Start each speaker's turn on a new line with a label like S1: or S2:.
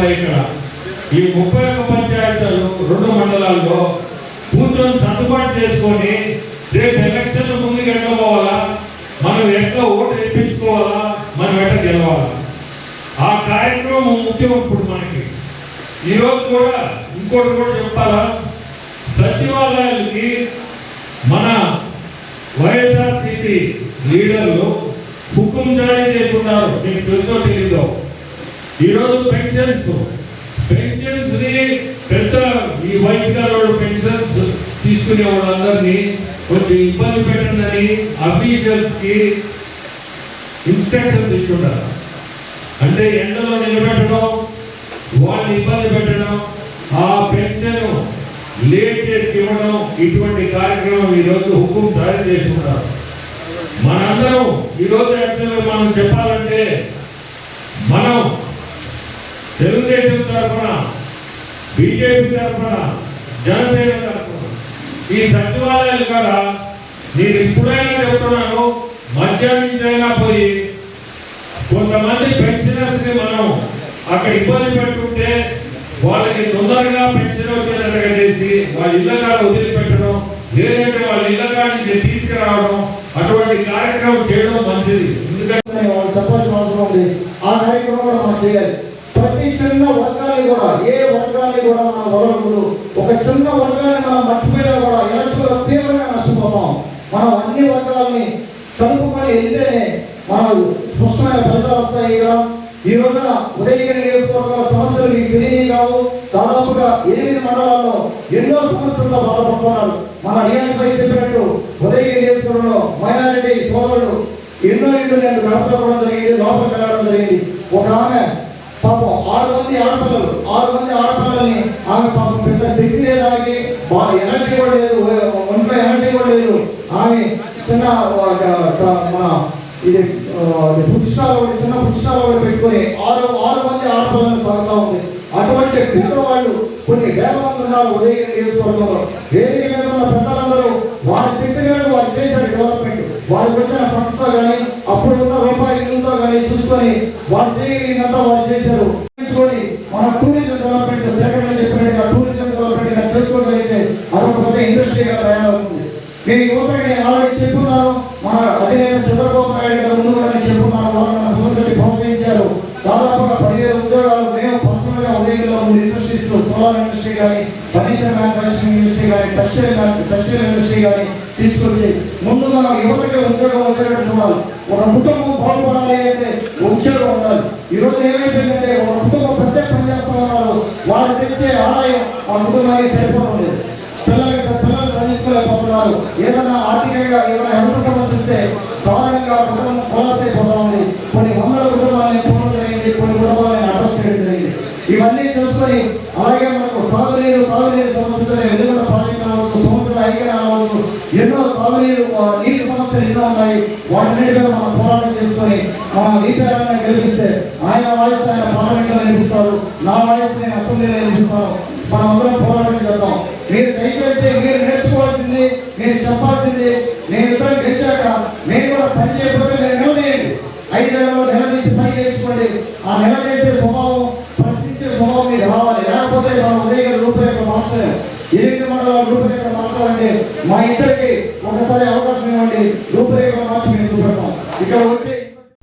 S1: ఉన్నాయి ఇక్కడ ఈ ముప్పై ఒక్క పంచాయతీలు రెండు మండలాల్లో కూర్చొని సర్దుబాటు చేసుకొని రేపు ఎలక్షన్ల ముందుకు వెళ్ళబోవాలా పోవాలా మనం ఎట్లా ఓటు వేయించుకోవాలా? మనం ఎట్లా గెలవాలా? ఆ కార్యక్రమం ముఖ్యం ఇప్పుడు మనకి. ఈరోజు కూడా ఇంకోటి కూడా చెప్పాలా? సచివాలయాలకి మన వైఎస్ఆర్సిపి లీడర్లు హుకుం జారీ చేస్తున్నారు మీకు తెలుసో తెలీదో? ఈరోజు పెన్షన్స్ పెన్షన్స్ని పెద్ద ఈ వయసు వాళ్ళు పెన్షన్స్ తీసుకునే వాళ్ళందరినీ కొంచెం ఇబ్బంది పెట్టండి అఫీషియల్స్కి ఇన్స్ట్రక్షన్స్ ఇచ్చుంటారు అంటే ఎండలో నిలబెట్టడం వాళ్ళని ఇబ్బంది పెట్టడం ఆ పెన్షన్ లేట్ చేసి ఇవ్వడం ఇటువంటి కార్యక్రమం ఈరోజు హుకుం జారీ చేసుకున్నారు మనందరం ఈరోజు యాక్చువల్గా మనం చెప్పాలంటే మనం తెలుగుదేశం తరఫున బీజేపీ తరఫున జనసేన తరఫున ఈ సచివాలయాలు కూడా నేను ఇప్పుడైనా చెప్తున్నాను మధ్యాహ్నం నుంచి పోయి కొంతమంది పెన్షనర్స్ని మనం అక్కడ ఇబ్బంది పెట్టుకుంటే వాళ్ళకి తొందరగా పెన్షన్ వచ్చేటట్టుగా చేసి వాళ్ళ ఇళ్ళ కాడ వదిలిపెట్టడం లేదంటే వాళ్ళ ఇళ్ళ కాడ నుంచి తీసుకురావడం అటువంటి కార్యక్రమం చేయడం మంచిది. ఎందుకంటే
S2: వాళ్ళు చెప్పాల్సిన అవసరం ఉంది ఆ కార్యక్రమం కూడా మనం చేయాలి. చిన్న వర్గాన్ని కూడా ఏ వర్గాన్ని కూడా మనం వదలకూడదు. ఒక చిన్న వర్గాన్ని మనం మర్చిపోయినా కూడా ఎలక్షన్లో తీవ్రంగా నష్టపోతాం మనం అన్ని వర్గాలని కలుపుకొని వెళ్తేనే మనం స్పష్టమైన ఫలితాలు వస్తాయి కదా. ఈ రోజున ఉదయగిరి నియోజకవర్గంలో సమస్యలు మీకు తెలియని కావు. దాదాపుగా ఎనిమిది మండలాల్లో ఎన్నో సమస్యలతో బాధపడుతున్నారు. మన నియోజకపై చెప్పినట్టు ఉదయగిరి నియోజకవర్గంలో మైనారిటీ సోదరులు ఎన్నో ఇళ్ళు నేను గడపడం జరిగింది లోపలికి వెళ్ళడం జరిగింది. ఒక ఆమె ఆరు మంది ఆడపిల్లలు ఆరు మంది ఆడపిల్లల్ని ఆమె పాపం పెద్ద శక్తి లేదు ఆమెకి బాగా ఎనర్జీ కూడా లేదు ఒంట్లో ఎనర్జీ కూడా లేదు. ఆమె చిన్న మన ఇది ఆ, ఒకటి చిన్న పుస్తకాలు ఒకటి పెట్టుకొని ఆరు ఆరు మంది ఆడపిల్లలను సాగుతా ఉంది. అటువంటి పేదవాళ్ళు కొన్ని వేల మంది ఉన్నారు ఉదయం నియోజకవర్గంలో వేరే మీద ఉన్న పెద్దలందరూ వారి శక్తి మేరకు వారు చేశారు డెవలప్మెంట్ వారికి వచ్చిన ఫండ్స్తో కానీ అప్పుడు ఉన్న రూపాయి నిధులతో కానీ చూసుకొని వారు చేయగలిగినంత వారు చేశారు. నేను యువతకి నేను ఆల్రెడీ చెప్పున్నాను మన అధినేత చంద్రబాబు నాయుడు గారు ముందు కూడా చెప్పున్నాను వాళ్ళు మన ముందుకి ప్రోత్సహించారు. దాదాపుగా పదివేల ఉద్యోగాలు మేము పర్సనల్గా ఉదయంలో ఇండస్ట్రీస్ సోలార్ ఇండస్ట్రీ కానీ ఫర్నిచర్ మ్యానుఫాక్చరింగ్ ఇండస్ట్రీ కానీ టెక్స్టైల్ టెక్స్టైల్ ఇండస్ట్రీ కానీ తీసుకొచ్చి ముందుగా యువతకి ఉద్యోగం వచ్చేటట్టు చూడాలి. ఒక కుటుంబం బాగుపడాలి అంటే ఉద్యోగం ఉండాలి. ఈరోజు ఏమైపోయిందంటే ఒక కుటుంబం ప్రత్యేక పని చేస్తా ఉన్నారు వాళ్ళు తెచ్చే ఆదాయం ఆ కుటుంబానికి సరిపోతుంది. పిల్లలకి ఉన్నారు. ఏదైనా ఆర్థికంగా ఏదైనా హెల్త్ సమస్య వస్తే దారుణంగా కుటుంబం కోలసైపోతా ఉంది కొన్ని వందల కుటుంబాలని చూడడం జరిగింది కొన్ని కుటుంబాలని అడ్రస్ చేయడం జరిగింది. ఇవన్నీ చూసుకొని అలాగే మనకు సాగునీరు తాగునీరు సమస్యలు వెలుగుల ప్రాజెక్టు అవ్వచ్చు సమస్యలు ఐక్యం అవ్వచ్చు ఎన్నో తాగునీరు నీటి సమస్యలు ఎన్నో ఉన్నాయి. వాటిని మనం పోరాటం చేసుకొని మన వీపీఆర్ని గెలిపిస్తే ఆయన వాయిస్ ఆయన పార్లమెంట్లో వినిపిస్తారు నా వాయిస్ నేను అసెంబ్లీలో వినిపిస్తాను. మనం అందరం పోరాటం చేద్దాం. మీరు దయచేసి మీరు నేర్చుకోవాల్సింది మీరు చెప్పాల్సింది నేను ఇతరులు గెలిచాక నేను కూడా పని చేయకపోతే నేను నిలదీయండి. ఐదేళ్ళలో నిలదీసి పని చేయించుకోండి. ఆ నిలదీసే స్వభావం ప్రశ్నించే స్వభావం మీరు రావాలి. లేకపోతే మన ఉదయం రూపురేఖ మార్చలేము ఎనిమిది మండలాల రూపురేఖ మార్చాలంటే మా ఇద్దరికి ఒకసారి అవకాశం ఇవ్వండి. రూపురేఖ మార్చి మేము చూపెడతాం. ఇక్కడ వచ్చి